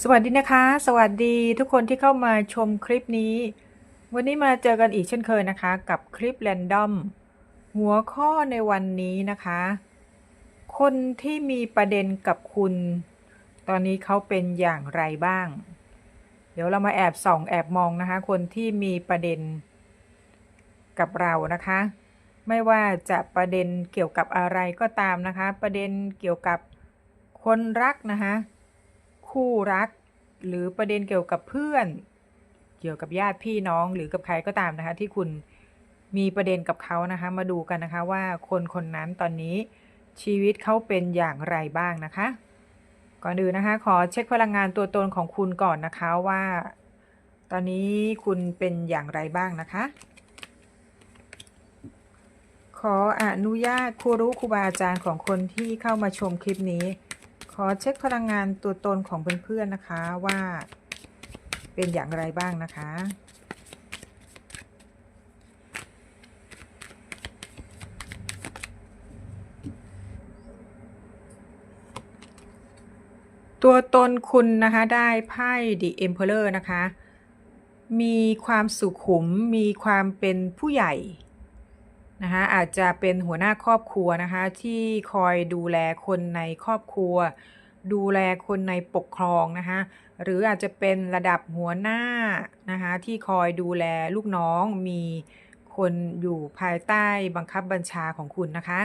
สวัสดีนะคะ สวัสดีทุกคนที่เข้ามาชมคลิปนี้ วันนี้มาเจอกันอีกเช่นเคยนะคะ กับคลิปแรนดอมหัวข้อในวันนี้นะคะ คนที่มีประเด็นกับคุณ ตอนนี้เขาเป็นอย่างไรบ้าง เดี๋ยวเรามาแอบส่องแอบมองนะคะ คนที่มีประเด็นกับเรานะคะ ไม่ว่าจะประเด็นเกี่ยวกับอะไรก็ตามนะคะ ประเด็นเกี่ยวกับคนรักนะคะ คู่รัก หรือประเด็นเกี่ยวกับเพื่อน เกี่ยวกับญาติพี่น้องหรือกับใครก็ตามนะคะ ที่คุณมีประเด็นกับเขานะคะ มาดูกันนะคะว่าคนคนนั้นตอนนี้ชีวิตเขาเป็นอย่างไรบ้างนะคะ ก่อนอื่นนะคะ ขอเช็คพลังงานตัวตนของคุณก่อนนะคะว่า ตอนนี้คุณเป็นอย่างไรบ้างนะคะ ขออนุญาตครูรู้ครูบาอาจารย์ของคนที่เข้ามาชมคลิปนี้ ขอเช็คพลังงานตัวตนของเพื่อนๆนะคะว่าเป็นอย่างไรบ้างนะคะ ตัวตนคุณนะคะได้ไพ่ The Emperor นะคะ มีความสุขุม มีความเป็นผู้ใหญ่ นะคะอาจจะเป็นหัวหน้าครอบครัวนะคะที่คอยดูแลคนในครอบครัว ดูแลคนในปกครองนะคะหรืออาจจะเป็นระดับหัวหน้านะคะที่คอยดูแลลูกน้องมีคนอยู่ภายใต้บังคับบัญชาของคุณนะคะ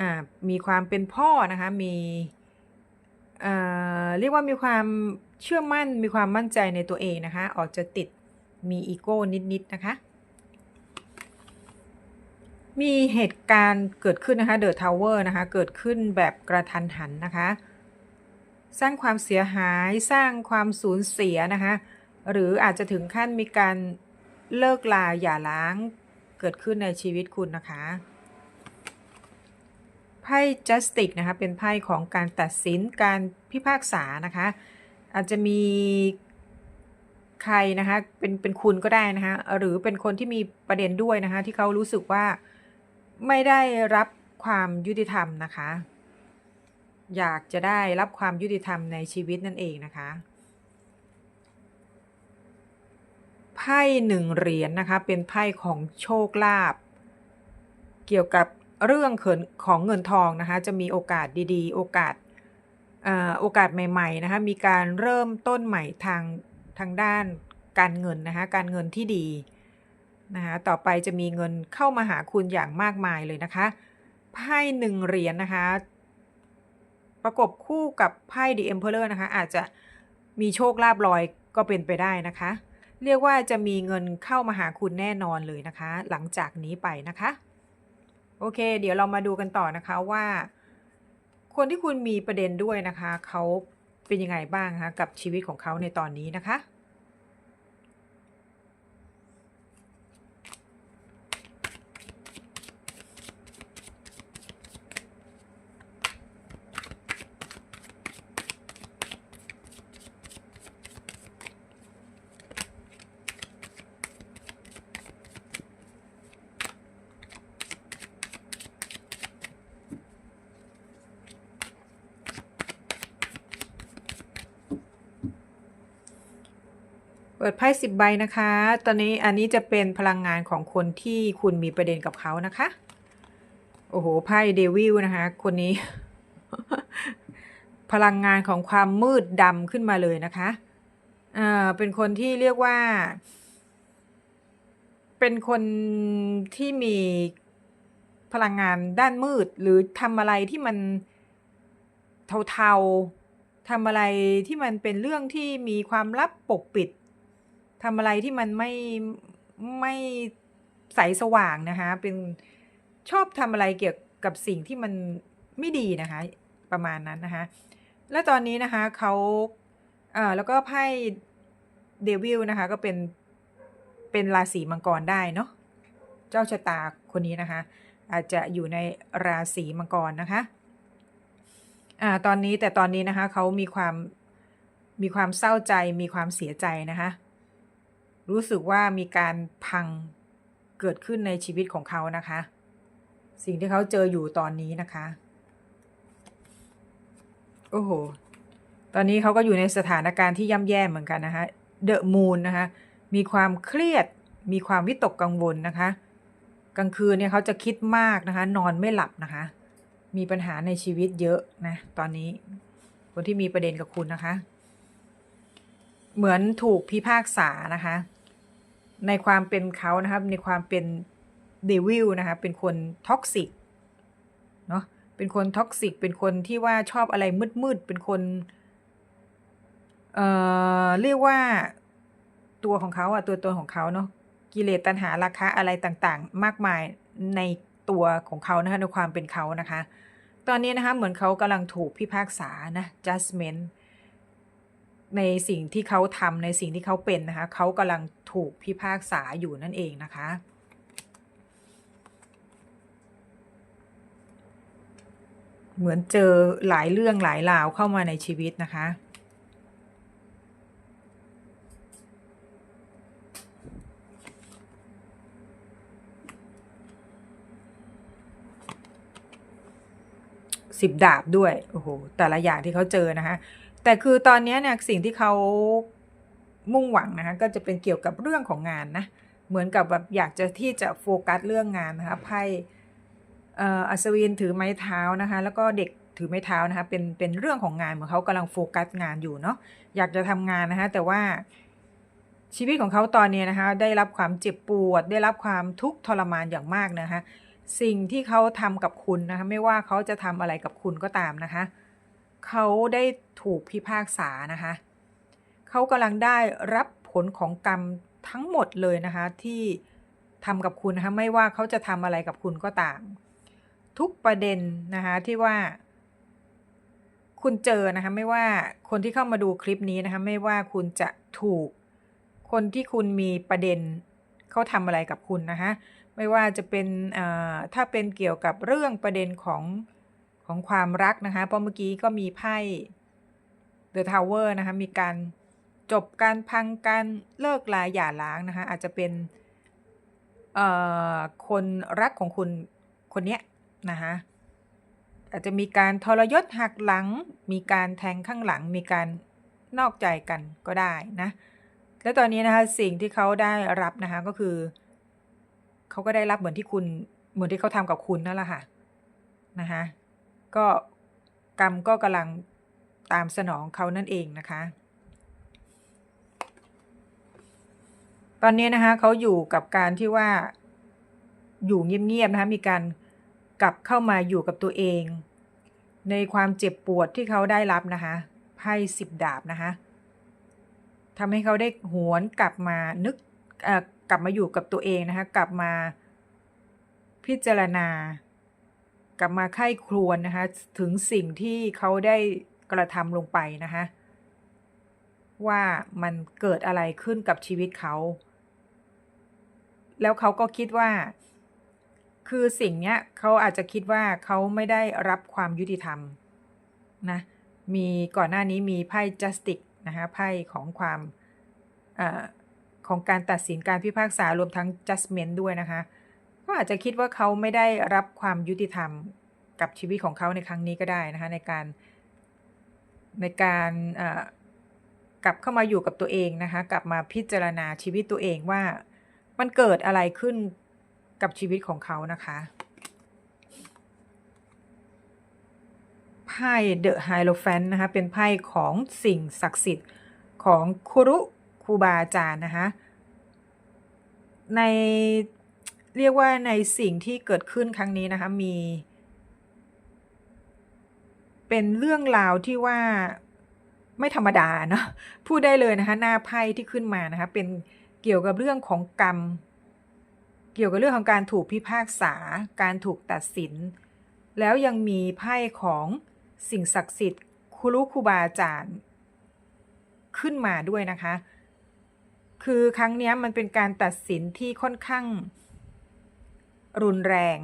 อ่ามีความเป็นพ่อนะคะมีเอ่อเรียกว่ามีความเชื่อมั่นมีความมั่นใจในตัวเองนะคะออกจะติดมีอีโก้นิดๆนะคะ มีเหตุการณ์เกิดขึ้นนะคะเดอะทาวเวอร์นะคะ เกิดขึ้นแบบกระทันหันนะคะ สร้างความเสียหายสร้างความสูญเสียนะคะ หรืออาจจะถึงขั้นมีการเลิกลาอย่าล้างเกิดขึ้นในชีวิตคุณนะคะไพ่ justice นะคะ เป็นไพ่ของการตัดสินการพิพากษานะคะ อาจจะมีใครนะคะเป็นเป็นคุณก็ได้นะคะหรือเป็นคนที่มีประเด็นด้วยนะคะ ที่เขารู้สึกว่า ไม่ได้รับความยุติธรรมนะคะ อยากจะได้รับความยุติธรรมในชีวิตนั่นเองนะคะไพ่หนึ่งเหรียญนนะคะ เป็นไพ่ของโชคลาภเกี่ยวกับเรื่องเขินของเงินทองนะคะ จะมีโอกาสดีๆ โอกาสโอกาสใหม่ๆนะคะ มีการเริ่มต้นใหม่ทางทางด้านการเงินนะคะ การเงินที่ดี นะคะต่อไปจะมีเงินเข้ามาหาคุณอย่างมากมายเลยนะคะไพ่หนึ่งเหรียญนนะคะ ประกบคู่กับไพ่ The Emperor นะคะ อาจจะมีโชคลาภลอยก็เป็นไปได้นะคะ เรียกว่าจะมีเงินเข้ามาหาคุณแน่นอนเลยนะคะ หลังจากนี้ไปนะคะ โอเค เดี๋ยวเรามาดูกันต่อนะคะว่า คนที่คุณมีประเด็นด้วยนะคะ เขาเป็นยังไงบ้างคะกับชีวิตของเขาในตอนนี้นะคะ ปิดไพ่สิบใบนะคะ ตอนนี้อันนี้จะเป็นพลังงานของคนที่คุณมีประเด็นกับเขานะคะ โอ้โห ไพ่เดวิลนะคะ คนนี้ พลังงานของความมืดดำขึ้นมาเลยนะคะอ่าเป็นคนที่เรียกว่า เป็นคนที่มีพลังงานด้านมืด หรือทำอะไรที่มันเทาๆทำอะไรที่มันเป็นเรื่องที่มีความลับปกปิด ทำอะไรที่มันไม่ไม่ใสสว่างนะคะ เป็นชอบทำอะไรเกี่ยวกับสิ่งที่มันไม่ดีนะคะ ประมาณนั้นนะคะ และตอนนี้นะคะเขาเอ่อแล้วก็ไพ่เดวิลนะคะ ก็เป็นเป็นราศีมังกรได้เนาะเจ้าชะตาคนนี้นะคะ อาจจะอยู่ในราศีมังกรนะคะอ่าตอนนี้แต่ตอนนี้นะคะเขามีความมีความเศร้าใจมีความเสียใจนะคะ รู้สึกว่ามีการพังเกิดขึ้นในชีวิตของเขานะคะ สิ่งที่เขาเจออยู่ตอนนี้นะคะ โอ้โห ตอนนี้เขาก็อยู่ในสถานการณ์ที่ย่ำแย่เหมือนกันนะคะเดอะมูนนะคะ มีความเครียด มีความวิตกกังวลนะคะ กลางคืนเนี่ยเขาจะคิดมากนะคะ นอนไม่หลับนะคะ มีปัญหาในชีวิตเยอะนะ ตอนนี้ คนที่มีประเด็นกับคุณนะคะ เหมือนถูกพิพากษานะคะ ในความเป็นเขานะครับ ในความเป็นเดวิลนะคะเป็นคนท็อกซิกเนาะเป็นคนท็อกซิกเป็นคนที่ว่าชอบอะไรมืดๆเป็นคนเอ่อเรียกว่าตัวของเขาอะตัวตนของเขาเนาะกิเลสตัณหาราคะอะไรต่างๆ มากมายในตัวของเขานะคะในความเป็นเขานะคะ ตอนนี้นะคะเหมือนเขากำลังถูกพิพากษานะ judgment ในสิ่งที่เขาทำในสิ่งที่เขาเป็นนะคะเขากำลังถูกพิพากษาอยู่นั่นเองนะคะเหมือนเจอหลายเรื่องหลายราวเข้ามาในชีวิตนะคะ สิบดาบด้วย โอ้โห แต่ละอย่างที่เขาเจอนะคะ แต่คือตอนนี้เนี่ยสิ่งที่เขามุ่งหวังนะคะก็จะเป็นเกี่ยวกับเรื่องของงานนะเหมือนกับแบบอยากจะที่จะโฟกัสเรื่องงานนะคะไพ่อัศวินถือไม้เท้านะคะแล้วก็เด็กถือไม้เท้านะคะเป็นเป็นเรื่องของงานเหมือนเขากำลังโฟกัสงานอยู่เนาะอยากจะทำงานนะคะแต่ว่าชีวิตของเขาตอนนี้นะคะได้รับความเจ็บปวด ได้รับความทุกข์ทรมานอย่างมากนะคะสิ่งที่เขาทำกับคุณนะคะไม่ว่าเขาจะทำอะไรกับคุณก็ตามนะคะเขาได้ถูกพิพากษานะคะเขากำลังได้รับผลของกรรมทั้งหมดเลยนะคะ ที่ทำกับคุณนะคะไม่ว่าเขาจะทำอะไรกับคุณก็ตาม ทุกประเด็นนะคะที่ว่า คุณเจอนะคะไม่ว่าคนที่เข้ามาดูคลิปนี้นะคะไม่ว่าคุณจะถูกคนที่คุณมีประเด็นเขาทำอะไรกับคุณนะคะไม่ว่าจะเป็นถ้าเป็นเกี่ยวกับเรื่องประเด็นของ ของความรักนะคะเพราะเมื่อกี้ก็มีไพ่ The Tower นะคะมีการจบการพังการเลิกลาหย่าร้างนะคะอาจจะเป็นคนรักของคุณคนเนี้ยนะคะอาจจะมีการทรยศหักหลัง มีการแทงข้างหลัง มีการนอกใจกันก็ได้นะแล้วตอนนี้นะคะสิ่งที่เขาได้รับนะคะก็คือเขาก็ได้รับเหมือนที่คุณเหมือนที่เขาทำกับคุณนั่นแหละค่ะนะคะ ก็กรรมก็กำลังตามสนองเขานั่นเองนะคะ ตอนนี้นะคะเขาอยู่กับการที่ว่าอยู่เงียบๆนะคะมีการกลับเข้ามาอยู่กับตัวเอง ในความเจ็บปวดที่เขาได้รับนะคะไพ่สิบดาบนะคะทำให้เขาได้หวนกลับมานึกกลับมาอยู่กับตัวเองนะคะกลับมาพิจารณา กลับมาไข้ครวนนะคะ ถึงสิ่งที่เขาได้กระทำลงไปนะคะ ว่ามันเกิดอะไรขึ้นกับชีวิตเขา แล้วเขาก็คิดว่า คือสิ่งเนี้ยเขาอาจจะคิดว่าเขาไม่ได้รับความยุติธรรมนะมีก่อนหน้านี้มีไพ่ justice นะคะไพ่ของความของการตัดสินการพิพากษารวมทั้ง judgment ด้วยนะคะ ก็อาจจะคิดว่าเขาไม่ได้รับความยุติธรรมกับชีวิตของเขาในครั้งนี้ก็ได้นะคะในการในการกลับเข้ามาอยู่กับตัวเองนะคะกลับมาพิจารณาชีวิตตัวเองว่ามันเกิดอะไรขึ้นกับชีวิตของเขานะคะไพ่เดอะไฮโลแฟนนะคะเป็นไพ่ของสิ่งศักดิ์สิทธิ์ของคุรุครูบาอาจารย์นะคะใน เรียกว่าในสิ่งที่เกิดขึ้นครั้งนี้นะคะมี เป็นเรื่องราวที่ว่าไม่ธรรมดาเนาะพูดได้เลยนะคะหน้าไพ่ที่ขึ้นมานะคะเป็นเกี่ยวกับเรื่องของกรรม เกี่ยวกับเรื่องของการถูกพิพากษา การถูกตัดสิน แล้วยังมีไพ่ของสิ่งศักดิ์สิทธิ์คุรูครูบาอาจารย์ ขึ้นมาด้วยนะคะ คือครั้งนี้มันเป็นการตัดสินที่ค่อนข้าง รุนแรง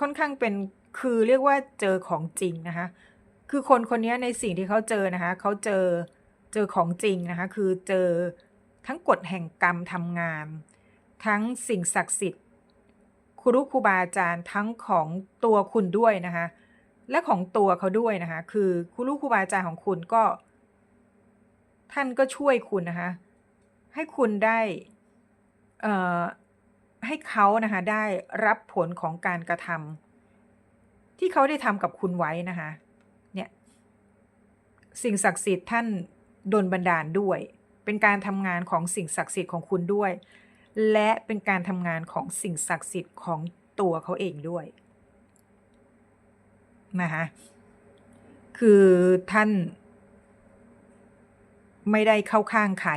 ค่อนข้างเป็นคือเรียกว่าเจอของจริงนะคะ คือคนคนนี้ในสิ่งที่เขาเจอนะคะเขาเจอเจอของจริงนะคะคือเจอทั้งกฎแห่งกรรมทำงาน ทั้งสิ่งศักดิ์สิทธิ์ ครูครูบาอาจารย์ทั้งของตัวคุณด้วยนะคะและของตัวเขาด้วยนะคะ คือครูครูบาอาจารย์ของคุณก็ ท่านก็ช่วยคุณนะคะ ให้คุณได้อ่อ ให้เขานะคะได้รับผลของการกระทำที่เขาได้ทำกับคุณไว้นะคะเนี่ยสิ่งศักดิ์สิทธิ์ท่านดลบันดาลด้วย เป็นการทำงานของสิ่งศักดิ์สิทธิ์ของคุณด้วย และเป็นการทำงานของสิ่งศักดิ์สิทธิ์ของตัวเขาเองด้วยนะคะคือท่านไม่ได้เข้าข้างใคร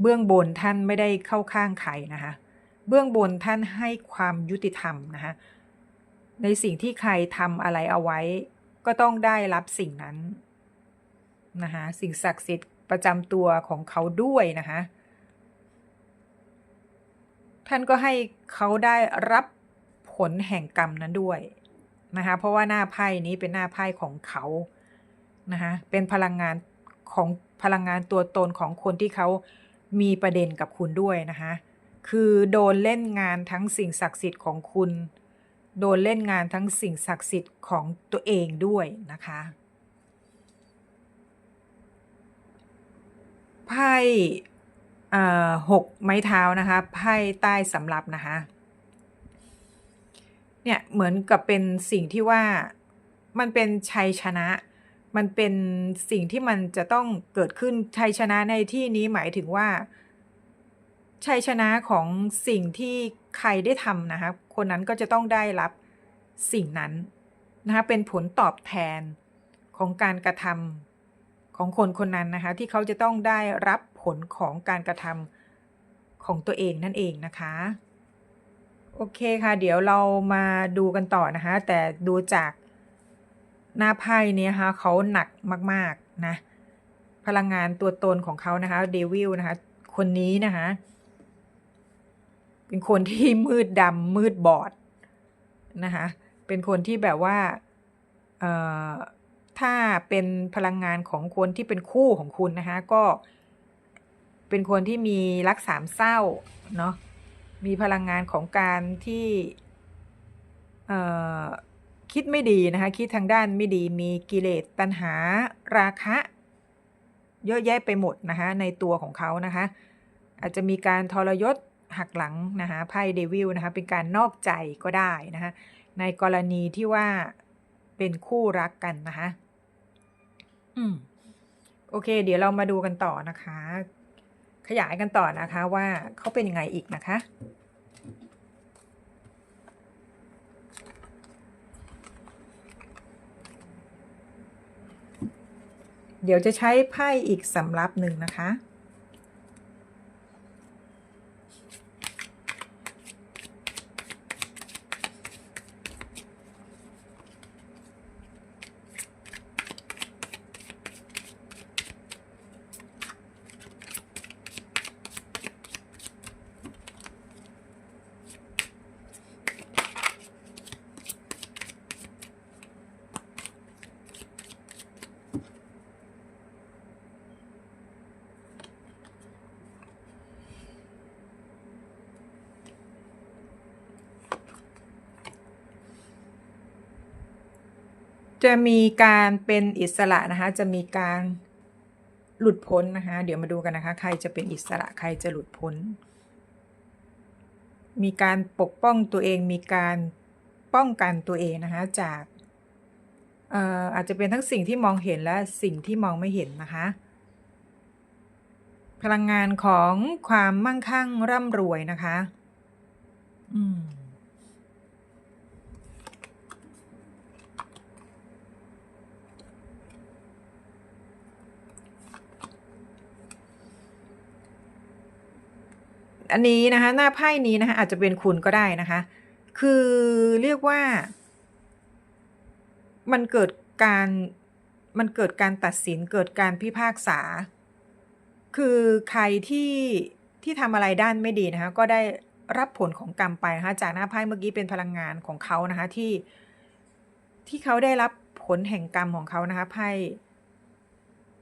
เบื้องบนท่านไม่ได้เข้าข้างใครนะคะเบื้องบนท่านให้ความยุติธรรมนะคะในสิ่งที่ใครทำอะไรเอาไว้ ก็ต้องได้รับสิ่งนั้นนะคะสิ่งศักดิ์สิทธิ์ประจำตัวของเขาด้วยนะคะท่านก็ให้เขาได้รับผลแห่งกรรมนั้นด้วยนะคะเพราะว่าหน้าไพ่นี้เป็นหน้าไพ่ของเขานะคะเป็นพลังงานของพลังงานตัวตนของคนที่เขา มีประเด็นกับคุณด้วยนะคะ คือโดนเล่นงานทั้งสิ่งศักดิ์สิทธิ์ของคุณ โดนเล่นงานทั้งสิ่งศักดิ์สิทธิ์ของตัวเองด้วยนะคะไพ่หกไม้เท้านะคะไพ่ใต้สำรับนะคะเนี่ยเหมือนกับเป็นสิ่งที่ว่ามันเป็นชัยชนะ มันเป็นสิ่งที่มันจะต้องเกิดขึ้นชัยชนะในที่นี้หมายถึงว่าชัยชนะของสิ่งที่ใครได้ทำนะคะคนนั้นก็จะต้องได้รับสิ่งนั้นนะคะเป็นผลตอบแทนของการกระทำของคนคนนั้นนะคะที่เขาจะต้องได้รับผลของการกระทำของตัวเองนั่นเองนะคะโอเคค่ะ เดี๋ยวเรามาดูกันต่อนะคะ แต่ดูจาก หน้าไพ่นี้นะคะเขาหนักมากๆนะ พลังงานตัวตนของเขานะคะเดวิลนะคะ คนนี้นะคะเป็นคนที่มืดดำมืดบอดนะคะเป็นคนที่แบบว่าถ้าเป็นพลังงานของคนที่เป็นคู่ของคุณนะคะก็เป็นคนที่มีรักสามเศร้าเนาะมีพลังงานของการที่ คิดไม่ดีนะคะ คิดทางด้านไม่ดีมีกิเลสตัณหาราคะ เยอะแยะไปหมดนะคะในตัวของเขานะคะ อาจจะมีการทรยศหักหลังนะคะไพ่เดวิลนะคะเป็นการนอกใจก็ได้นะคะในกรณีที่ว่าเป็นคู่รักกันนะคะอืมโอเค เดี๋ยวเรามาดูกันต่อนะคะ ขยายกันต่อนะคะว่าเขาเป็นยังไงอีกนะคะ เดี๋ยวจะใช้ไพ่อีกสำรับหนึ่งนะคะ จะมีการเป็นอิสระนะคะ จะมีการหลุดพ้นนะคะ เดี๋ยวมาดูกันนะคะ ใครจะเป็นอิสระใครจะหลุดพ้น มีการปกป้องตัวเอง มีการป้องกันตัวเองนะคะ จากอาจจะเป็นทั้งสิ่งที่มองเห็นและสิ่งที่มองไม่เห็นนะคะ พลังงานของความมั่งคั่งร่ำรวยนะคะ อืม อันนี้นะคะหน้าไพ่นี้นะคะอาจจะเป็นคุณก็ได้นะคะ คือเรียกว่า มันเกิดการมันเกิดการตัดสินเกิดการพิพากษา คือใครที่ที่ทำอะไรด้านไม่ดีนะคะก็ได้รับผลของกรรมไปนะคะจากหน้าไพ่เมื่อกี้เป็นพลังงานของเขานะคะที่ที่เขาได้รับผลแห่งกรรมของเขานะคะไพ่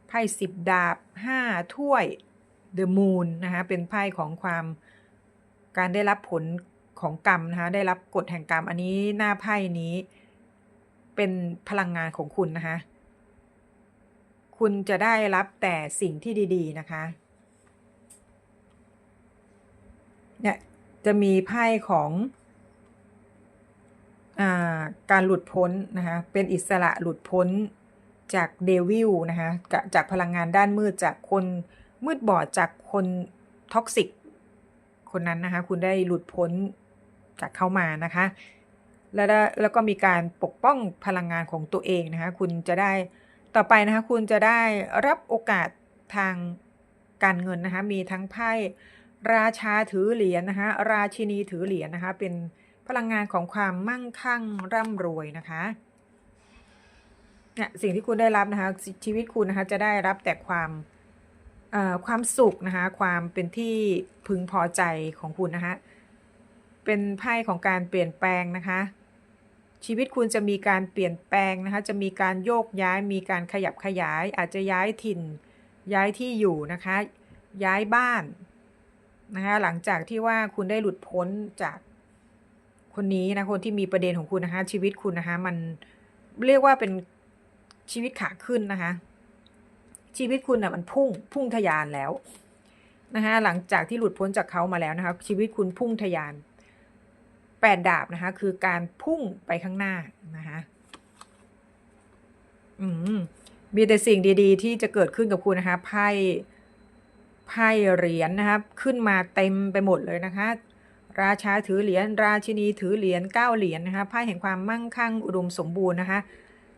ไพ่สิบดาบห้าถ้วย The Moon นะคะเป็นไพ่ของความการได้รับผลของกรรมนะคะได้รับกฎแห่งกรรม อันนี้หน้าไพ่นี้เป็นพลังงานของคุณนะคะคุณจะได้รับแต่สิ่งที่ดี ๆ นะคะเนี่ยจะมีไพ่ของอาการหลุดพ้นนะคะเป็นอิสระหลุดพ้นจากเดวิลนะคะกะจากพลังงานด้านมืดจากคน มืดบอดจากคนท็อกซิกคนนั้นนะคะ คุณได้หลุดพ้นจากเข้ามานะคะ แล้วแล้วก็มีการปกป้องพลังงานของตัวเองนะคะ คุณจะได้ต่อไปนะคะ คุณจะได้รับโอกาสทางการเงินนะคะ มีทั้งไพ่ราชาถือเหรียญนะคะ ราชินีถือเหรียญนะคะ เป็นพลังงานของความมั่งคั่งร่ำรวยนะคะเนี่ยสิ่งที่คุณได้รับนะคะ ชีวิตคุณนะคะ จะได้รับแต่ความ ความสุขนะคะความเป็นที่พึงพอใจของคุณนะคะเป็นไพ่ของการเปลี่ยนแปลงนะคะ ชีวิตคุณจะมีการเปลี่ยนแปลงนะคะจะมีการโยกย้ายมีการขยับขยาย อาจจะย้ายถิ่นย้ายที่อยู่นะคะ ย้ายบ้านนะคะหลังจากที่ว่าคุณได้หลุดพ้นจากคนนี้นะคนที่มีประเด็นของคุณนะคะชีวิตคุณนะคะมันเรียกว่าเป็นชีวิตขาขึ้นนะคะ ชีวิตคุณนะ่ะมันพุ่งพุ่งทะยานแล้วนะคะหลังจากที่หลุดพ้นจากเขามาแล้วนะคะชีวิตคุณพุ่งทะยานแปดดาบนะคะคือการพุ่งไปข้างหน้านะคะอืมมีแต่สิ่งดีๆ ที่จะเกิดขึ้นกับคุณนะคะไพ่ไพ่เหรียญนะคะขึ้นมาเต็มไปหมดเลยนะคะ ราชาถือเหรียญราชินีถือเหรียญเก้าเหรียญนะคะไพ่แห่งความมั่งคั่งอุดมสมบูรณ์นะคะ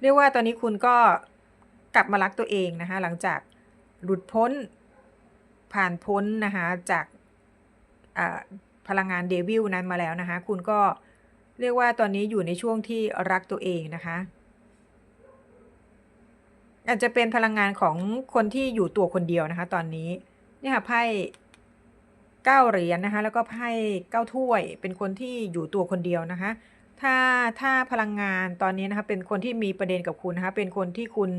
เรียกว่าตอนนี้คุณก็ กลับมารักตัวเองนะคะ หลังจากหลุดพ้นผ่านพ้นนะคะจากพลังงานเดวิลนั้นมาแล้วนะคะ คุณก็เรียกว่าตอนนี้อยู่ในช่วงที่รักตัวเองนะคะ อาจจะเป็นพลังงานของคนที่อยู่ตัวคนเดียวนะคะ ตอนนี้เนี่ยค่ะไพ่เก้าเหรียญนะคะ แล้วก็ไพ่เก้าถ้วยเป็นคนที่อยู่ตัวคนเดียวนะคะ ถ้าถ้าพลังงานตอนนี้นะคะเป็นคนที่มีประเด็นกับคุณนะคะ เป็นคนที่คุณ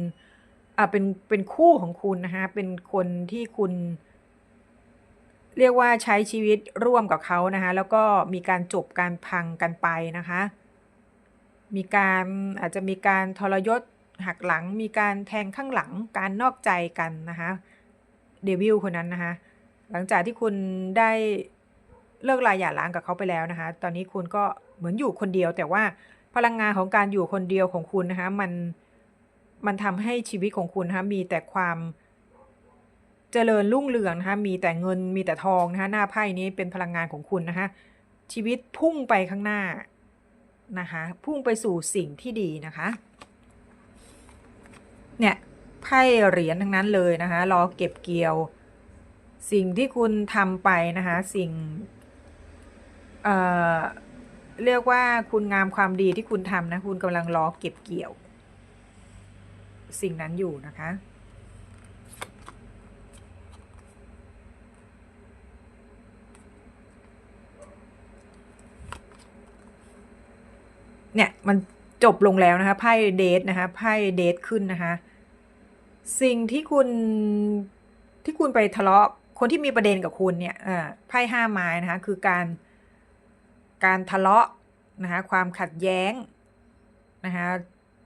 อ่าเป็นเป็นคู่ของคุณนะคะเป็นคนที่คุณเรียกว่าใช้ชีวิตร่วมกับเขานะคะแล้วก็มีการจบการพังกันไปนะคะ มีการอาจจะมีการทรยศหักหลัง มีการแทงข้างหลังการนอกใจกันนะคะเดวิลคนนั้นนะคะหลังจากที่คุณได้เลิกลาหย่าร้างกับเขาไปแล้วนะคะ ตอนนี้คุณก็เหมือนอยู่คนเดียว แต่ว่าพลังงานของการอยู่คนเดียวของคุณนะคะมัน มันทำให้ชีวิตของคุณนะคะมีแต่ความเจริญรุ่งเรืองนะคะมีแต่เงินมีแต่ทองนะคะหน้าไพ่นี้เป็นพลังงานของคุณนะคะชีวิตพุ่งไปข้างหน้านะคะพุ่งไปสู่สิ่งที่ดีนะคะเนี่ยไพ่เหรียญทั้งนั้นเลยนะคะรอเก็บเกี่ยว สิ่งที่คุณทำไปนะคะสิ่งเอ่อเรียกว่าคุณงามความดีที่คุณทำนะคุณกำลังรอเก็บเกี่ยว สิ่งนั้นอยู่นะคะ เนี่ยมันจบลงแล้วนะคะไพ่เดทนะคะไพ่เดทขึ้นนะคะ สิ่งที่คุณที่คุณไปทะเลาะคนที่มีประเด็นกับคุณเนี่ยไพ่ห้าไม้นะคะคือการการทะเลาะนะคะความขัดแย้งนะคะ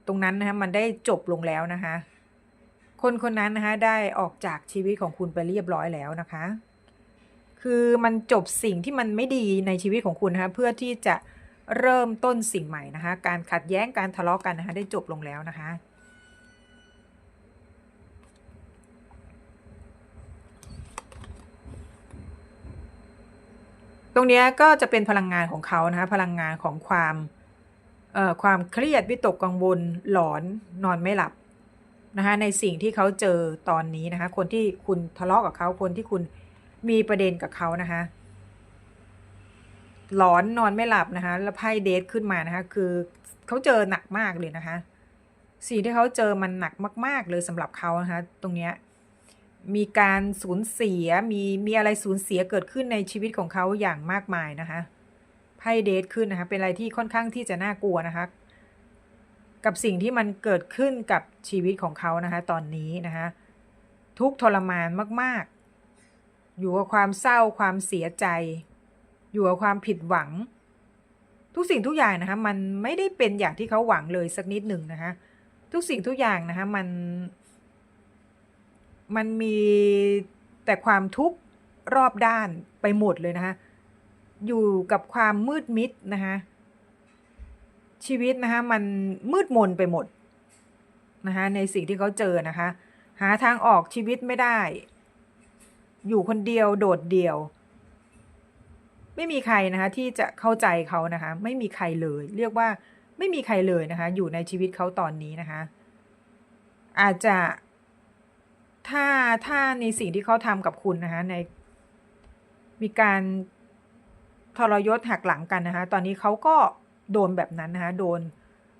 ตรงนั้นนะคะมันได้จบลงแล้วนะคะ คนคนนั้นนะคะได้ออกจากชีวิตของคุณไปเรียบร้อยแล้วนะคะ คือมันจบสิ่งที่มันไม่ดีในชีวิตของคุณนะคะเพื่อที่จะเริ่มต้นสิ่งใหม่นะคะ การขัดแย้งการทะเลาะกันนะคะได้จบลงแล้วนะคะตรงนี้ก็จะเป็นพลังงานของเขานะคะพลังงานของความ ความเครียดวิตกกังวลหลอนนอนไม่หลับนะคะในสิ่งที่เขาเจอตอนนี้นะคะ คนที่คุณทะเลาะกับเขาคนที่คุณมีประเด็นกับเขานะคะหลอนนอนไม่หลับนะคะ แล้วไพ่เดทขึ้นมานะคะ คือเขาเจอหนักมากเลยนะคะ สิ่งที่เขาเจอมันหนักมาก ๆ เลยสำหรับเขานะคะ ตรงเนี้ยมีการสูญเสียมีมีอะไรสูญเสียเกิดขึ้นในชีวิตของเขาอย่างมากมายนะคะ ไพ่เดทขึ้นนะคะ เป็นอะไรที่ค่อนข้างที่จะน่ากลัวนะคะ กับสิ่งที่มันเกิดขึ้นกับชีวิตของเขานะคะ ตอนนี้นะคะ ทุกทรมานมาก ๆ อยู่กับความเศร้าความเสียใจ อยู่กับความผิดหวัง ทุกสิ่งทุกอย่างนะคะ มันไม่ได้เป็นอย่างที่เขาหวังเลยสักนิดหนึ่งนะคะ ทุกสิ่งทุกอย่างนะคะมัน มันมีแต่ความทุกข์รอบด้านไปหมดเลยนะคะ อยู่กับความมืดมิดนะคะชีวิตนะคะมันมืดมนไปหมดนะคะในสิ่งที่เขาเจอนะคะ หาทางออกชีวิตไม่ได้ อยู่คนเดียวโดดเดี่ยว ไม่มีใครนะคะที่จะเข้าใจเขานะคะ ไม่มีใครเลย เรียกว่าไม่มีใครเลยนะคะ อยู่ในชีวิตเขาตอนนี้นะคะ อาจจะถ้าถ้าในสิ่งที่เขาทำกับคุณนะคะในมีการ ทรยศหักหลังกันนะคะตอนนี้เขาก็โดนแบบนั้นนะคะโดน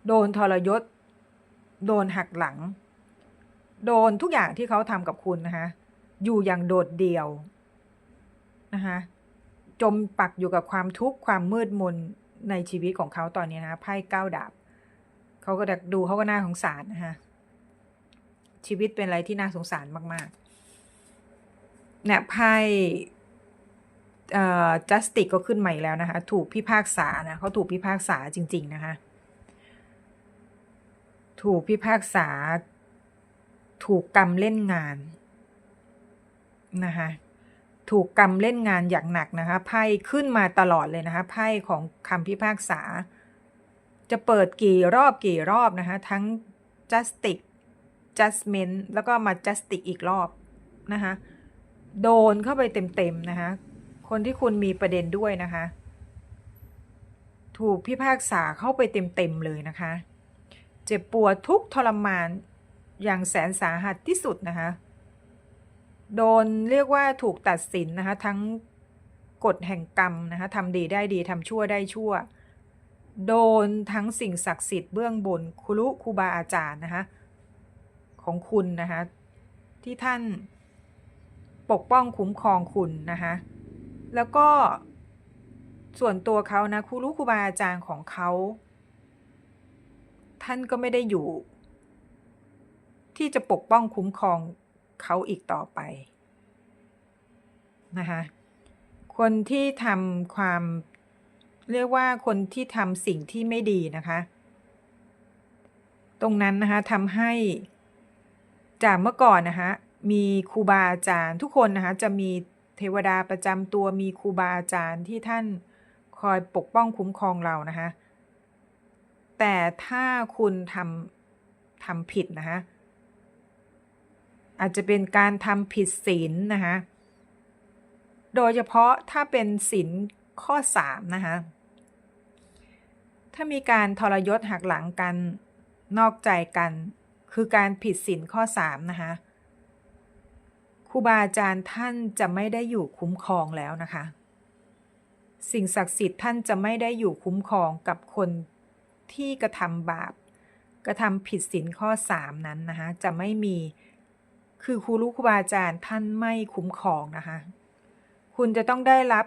โดนทรยศ โดนหักหลัง โดนทุกอย่างที่เขาทำกับคุณนะคะอยู่อย่างโดดเดี่ยวนะคะจมปักอยู่กับความทุกข์ความมืดมนในชีวิตของเขาตอนนี้นะคะไพ่เก้าดาบเขาก็ดูเขาก็น่าสงสารนะคะชีวิตเป็นอะไรที่น่าสงสารมากๆเนี่ยไพ่ เอ่อ justice ก็ขึ้นใหม่แล้วนะคะ ถูกพิพากษานะเขาถูกพิพากษาจริง ๆ นะคะ ถูกพิพากษา ถูกกรรมเล่นงานนะคะถูกกรรมเล่นงานอย่างหนักนะคะไพ่ขึ้นมาตลอดเลยนะคะไพ่ของคำพิพากษา จะเปิดกี่รอบกี่รอบนะคะทั้ง justice judgment แล้วก็มา justice อีกรอบนะคะโดนเข้าไปเต็มๆนะคะ คนที่คุณมีประเด็นด้วยนะคะ ถูกพิพากษาเข้าไปเต็มๆเลยนะคะ เจ็บปวดทุกทรมานอย่างแสนสาหัสที่สุดนะคะ โดนเรียกว่าถูกตัดสินนะคะ ทั้งกฎแห่งกรรมนะคะทำดีได้ดีทำชั่วได้ชั่ว โดนทั้งสิ่งศักดิ์สิทธิ์เบื้องบนครูครูบาอาจารย์นะคะของคุณนะคะที่ท่านปกป้องคุ้มครองคุณนะคะ แล้วก็ส่วนตัวเขานะครูรู้ครูบาอาจารย์ของเขา ท่านก็ไม่ได้อยู่ ที่จะปกป้องคุ้มครองเขาอีกต่อไปนะคะคนที่ทำความเรียกว่าคนที่ทำสิ่งที่ไม่ดีนะคะ ตรงนั้นนะคะทำให้จากเมื่อก่อนนะคะมีครูบาอาจารย์ทุกคนนะคะจะมี ทวดาประจำตัวมีครูบาอาจารย์ที่ท่านคอยปกป้องคุ้มครองเรานะคะ แต่ถ้าคุณทำทำผิดนะคะ อาจจะเป็นการทำผิดศีลนะคะ โดยเฉพาะถ้าเป็นศีลข้อสามนะคะ ถ้ามีการทรยศหักหลังกันนอกใจกัน คือการผิดศีลข้อสามนะคะ ครูบาอาจารย์ท่านจะไม่ได้อยู่คุ้มครองแล้วนะคะ สิ่งศักดิ์สิทธิ์ท่านจะไม่ได้อยู่คุ้มครองกับคนที่กระทำบาป กระทำผิดศีลข้อสามนั้นนะคะจะไม่มีคือครูรู้ครูบาอาจารย์ท่านไม่คุ้มครองนะคะ คุณจะต้องได้รับ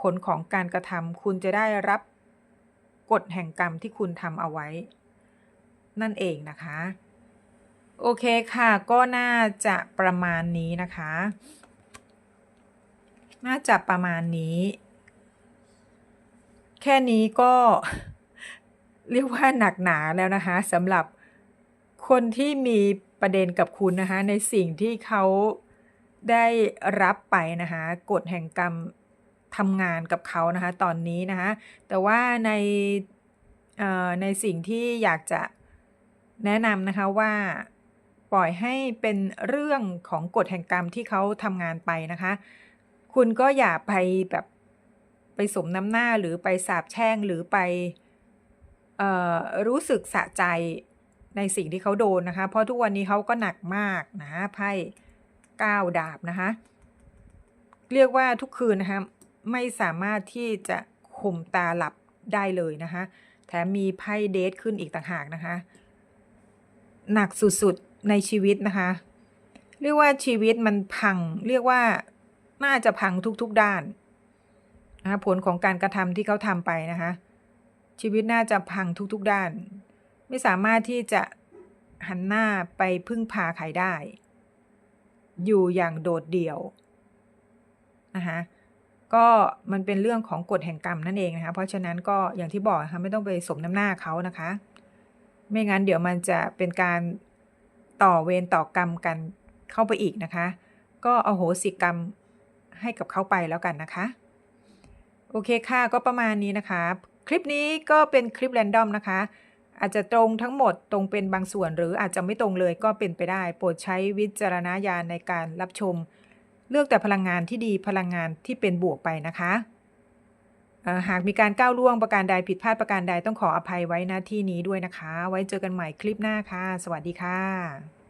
ผลของการกระทำคุณจะได้รับกฎแห่งกรรมที่คุณทำเอาไว้ นั่นเองนะคะ โอเคค่ะ ก็น่าจะประมาณนี้นะคะ น่าจะประมาณนี้ แค่นี้ก็เรียกว่าหนักหนาแล้วนะคะสำหรับคนที่มีประเด็นกับคุณนะคะในสิ่งที่เขาได้รับไปนะคะกฎแห่งกรรมทำงานกับเขานะคะตอนนี้นะคะแต่ว่าในในสิ่งที่อยากจะแนะนำนะคะว่า ปล่อยให้เป็นเรื่องของกฎแห่งกรรมที่เขาทำงานไปนะคะ คุณก็อย่าไปแบบไปสมน้ำหน้าหรือไปสาบแช่งหรือไปรู้สึกสะใจในสิ่งที่เขาโดนนะคะ เพราะทุกวันนี้เขาก็หนักมากนะไพ่ก้าวดาบนะคะ เรียกว่าทุกคืนนะคะไม่สามารถที่จะข่มตาหลับได้เลยนะคะ แถมมีไพ่เดทขึ้นอีกต่างหากนะคะ หนักสุดๆ ในชีวิตนะคะ เรียกว่าชีวิตมันพัง เรียกว่าน่าจะพังทุกๆด้านนะคะผลของการกระทำที่เขาทำไปนะคะ ชีวิตน่าจะพังทุกๆด้าน ไม่สามารถที่จะหันหน้าไปพึ่งพาใครได้ อยู่อย่างโดดเดี่ยวนะคะก็มันเป็นเรื่องของกฎแห่งกรรมนั่นเองนะคะ เพราะฉะนั้นก็อย่างที่บอกนะคะไม่ต้องไปสมน้ำหน้าเขานะคะ ไม่งั้นเดี๋ยวมันจะเป็นการ ต่อเวรต่อกรรมกันเข้าไปอีกนะคะ ก็อโหสิกรรมให้กับเขาไปแล้วกันนะคะ โอเคค่ะก็ประมาณนี้นะคะ คลิปนี้ก็เป็นคลิปแรนดอมนะคะ อาจจะตรงทั้งหมดตรงเป็นบางส่วนหรืออาจจะไม่ตรงเลยก็เป็นไปได้ โปรดใช้วิจารณญาณในการรับชม เลือกแต่พลังงานที่ดีพลังงานที่เป็นบวกไปนะคะ หากมีการก้าวล่วงประการใดผิดพลาดประการใดต้องขออภัยไว้หน้าที่นี้ด้วยนะคะ ไว้เจอกันใหม่คลิปหน้าค่ะ สวัสดีค่ะ